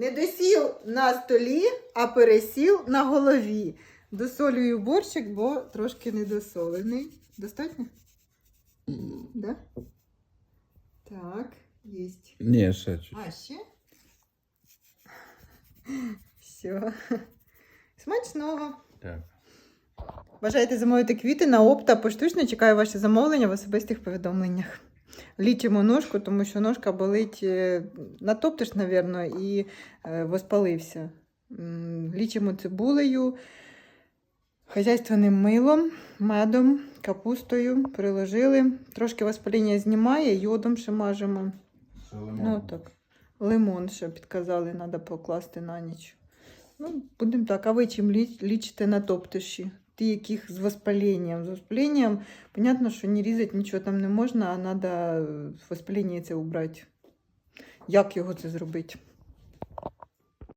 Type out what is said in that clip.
Не досів на столі, а пересів на голові. Досолюю борщик, бо трошки недосолений. Достатньо? Да? Так, єсть. Ні, ще чуть. А ще? Все. Смачного. Так. Бажаєте замовити квіти на опта поштучно. Чекаю ваші замовлення в особистих повідомленнях. Лічимо ножку, тому що ножка болить е, натоптиш, мабуть, і е, воспалився. Лічимо цибулею, хазяйственним милом, медом, капустою приложили. Трошки воспаління знімає, йодом ще мажемо. Ну так. Лимон ще підказали, треба покласти на ніч. Ну, будемо так, а ви чим лічите на топтиші? Ті, яких з воспалением. З воспалением понятно, що не різати нічого там не можна, а надо воспаління це убрати. Як його це зробити?